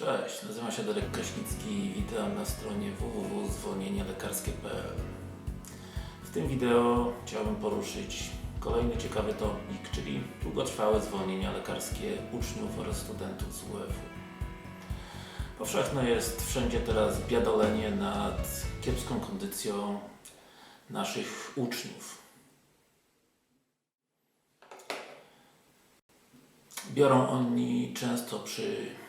Cześć, nazywam się Darek Kraśnicki i witam na stronie www.zwolnienielekarskie.pl W tym wideo chciałbym poruszyć kolejny ciekawy topik, czyli długotrwałe zwolnienia lekarskie uczniów oraz studentów z UF-u. Powszechne jest wszędzie teraz biadolenie nad kiepską kondycją naszych uczniów. Biorą oni często przy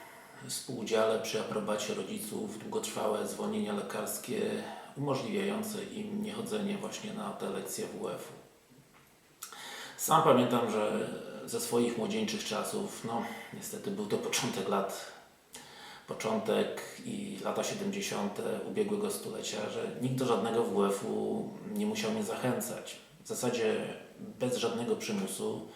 współudziale, przy aprobacie rodziców długotrwałe zwolnienia lekarskie umożliwiające im niechodzenie właśnie na te lekcje WF-u. Sam pamiętam, że ze swoich młodzieńczych czasów, no niestety był to początek lat, początek i lata 70. ubiegłego stulecia, że nikt do żadnego WF-u nie musiał mnie zachęcać. W zasadzie bez żadnego przymusu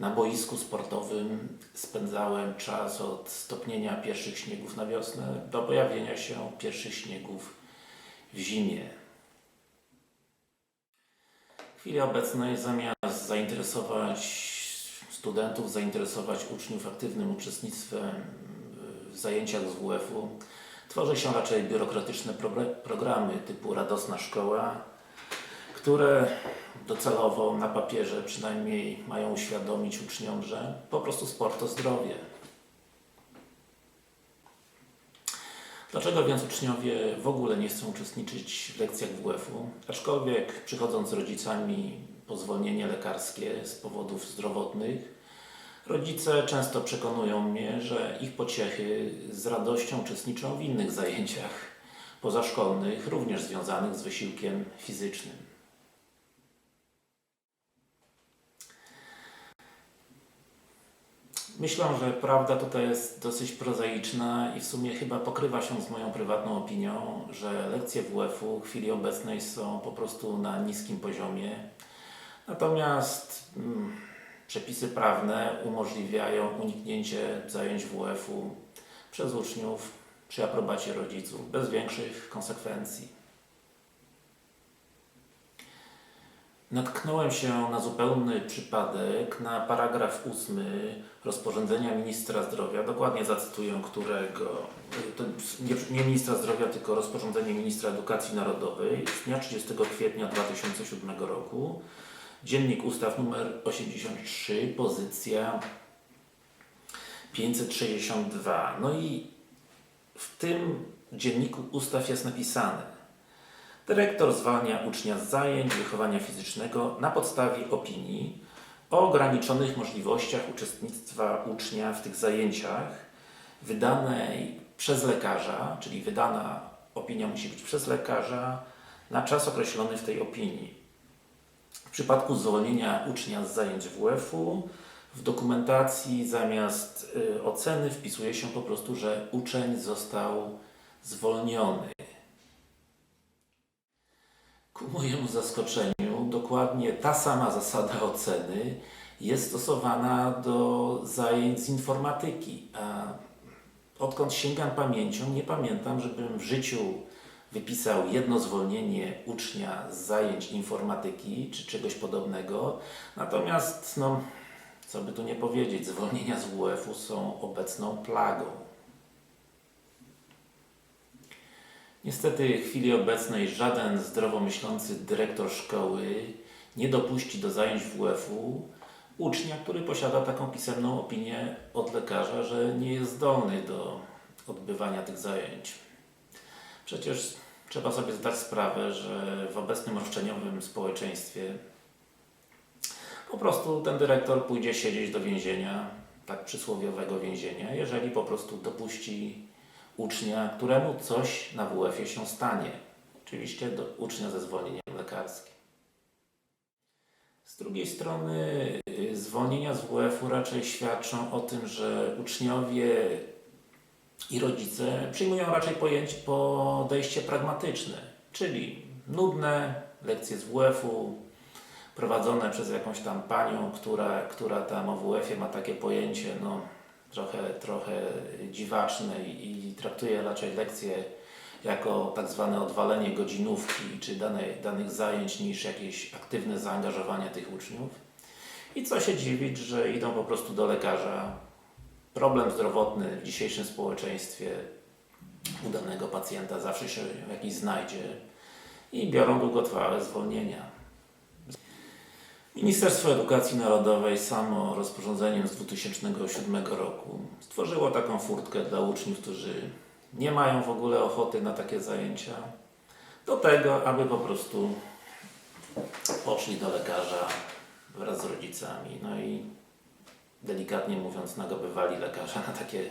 na boisku sportowym spędzałem czas od stopnienia pierwszych śniegów na wiosnę do pojawienia się pierwszych śniegów w zimie. W chwili obecnej zamiast zainteresować studentów, zainteresować uczniów aktywnym uczestnictwem w zajęciach z WF-u, tworzy się raczej biurokratyczne progr- programy typu Radosna Szkoła, które docelowo na papierze przynajmniej mają uświadomić uczniom, że po prostu sport to zdrowie. Dlaczego więc uczniowie w ogóle nie chcą uczestniczyć w lekcjach WF-u? Aczkolwiek przychodząc z rodzicami po zwolnienie lekarskie z powodów zdrowotnych, rodzice często przekonują mnie, że ich pociechy z radością uczestniczą w innych zajęciach pozaszkolnych, również związanych z wysiłkiem fizycznym. Myślę, że prawda tutaj jest dosyć prozaiczna i w sumie chyba pokrywa się z moją prywatną opinią, że lekcje WF-u w chwili obecnej są po prostu na niskim poziomie. Natomiast mm, przepisy prawne umożliwiają uniknięcie zajęć WF-u przez uczniów przy aprobacie rodziców bez większych konsekwencji. Natknąłem się na zupełny przypadek na paragraf 8 rozporządzenia ministra zdrowia, dokładnie zacytuję którego, to nie, ministra zdrowia, tylko rozporządzenie ministra edukacji narodowej z dnia 30 kwietnia 2007 roku. Dziennik ustaw numer 83, pozycja 562. No i w tym dzienniku ustaw jest napisane Dyrektor zwalnia ucznia z zajęć wychowania fizycznego na podstawie opinii o ograniczonych możliwościach uczestnictwa ucznia w tych zajęciach wydanej przez lekarza, czyli wydana opinia musi być przez lekarza na czas określony w tej opinii. W przypadku zwolnienia ucznia z zajęć WF-u w dokumentacji zamiast y, oceny wpisuje się po prostu, że uczeń został zwolniony. Ku mojemu zaskoczeniu, dokładnie ta sama zasada oceny jest stosowana do zajęć z informatyki. A odkąd sięgam pamięcią, nie pamiętam, żebym w życiu wypisał jedno zwolnienie ucznia z zajęć informatyki czy czegoś podobnego. Natomiast, no, co by tu nie powiedzieć, zwolnienia z WF-u są obecną plagą. Niestety w chwili obecnej żaden zdrowo myślący dyrektor szkoły nie dopuści do zajęć WF-u ucznia, który posiada taką pisemną opinię od lekarza, że nie jest zdolny do odbywania tych zajęć. Przecież trzeba sobie zdać sprawę, że w obecnym roszczeniowym społeczeństwie po prostu ten dyrektor pójdzie siedzieć do więzienia, tak przysłowiowego więzienia, jeżeli po prostu dopuści ucznia, któremu coś na WF-ie się stanie. Oczywiście do ucznia ze zwolnieniem lekarskim. Z drugiej strony y, zwolnienia z WF-u raczej świadczą o tym, że uczniowie i rodzice przyjmują raczej pojęcie, podejście pragmatyczne, czyli nudne lekcje z WF-u, prowadzone przez jakąś tam panią, która, która tam o WF-ie ma takie pojęcie, no trochę, trochę dziwaczne i, traktuje raczej lekcje jako tak zwane odwalenie godzinówki czy danej, danych zajęć niż jakieś aktywne zaangażowanie tych uczniów. I co się dziwić, że idą po prostu do lekarza problem zdrowotny w dzisiejszym społeczeństwie u danego pacjenta zawsze się jakiś znajdzie i biorą długotrwałe zwolnienia. Ministerstwo Edukacji Narodowej samo rozporządzeniem z 2007 roku stworzyło taką furtkę dla uczniów, którzy nie mają w ogóle ochoty na takie zajęcia, do tego, aby po prostu poszli do lekarza wraz z rodzicami. No i delikatnie mówiąc, nagobywali lekarza na takie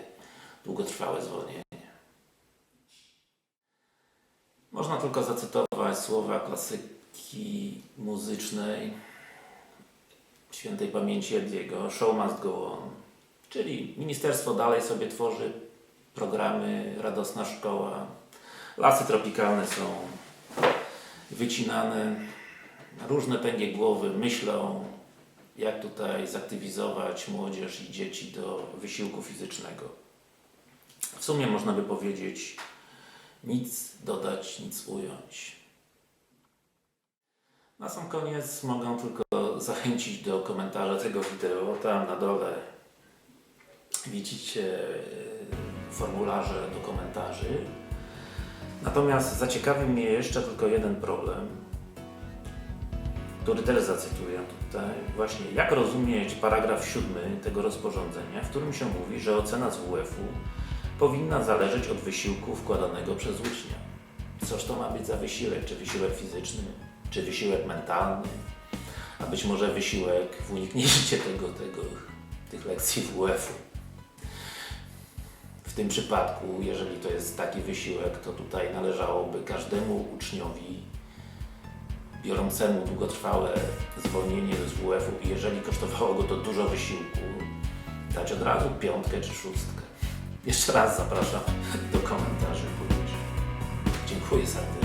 długotrwałe zwolnienie. Można tylko zacytować słowa klasyki muzycznej świętej pamięci Ediego, Show must go on. Czyli ministerstwo dalej sobie tworzy programy Radosna Szkoła, lasy tropikalne są wycinane, różne tęgie głowy myślą, jak tutaj zaktywizować młodzież i dzieci do wysiłku fizycznego. W sumie można by powiedzieć nic dodać, nic ująć. Na sam koniec mogę tylko zachęcić do komentarza tego wideo. Tam na dole widzicie e, formularze do komentarzy. Natomiast zaciekawił mnie jeszcze tylko jeden problem, który też zacytuję tutaj. Właśnie, jak rozumieć paragraf 7 tego rozporządzenia, w którym się mówi, że ocena z WF-u powinna zależeć od wysiłku wkładanego przez ucznia. Coż to ma być za wysiłek? Czy wysiłek fizyczny, czy wysiłek mentalny, a być może wysiłek w uniknięcie tego, tego, tych lekcji WF-u. W tym przypadku, jeżeli to jest taki wysiłek, to tutaj należałoby każdemu uczniowi biorącemu długotrwałe zwolnienie z WF-u i jeżeli kosztowało go to dużo wysiłku, dać od razu piątkę czy szóstkę. Jeszcze raz zapraszam do komentarzy. Dziękuję serdecznie.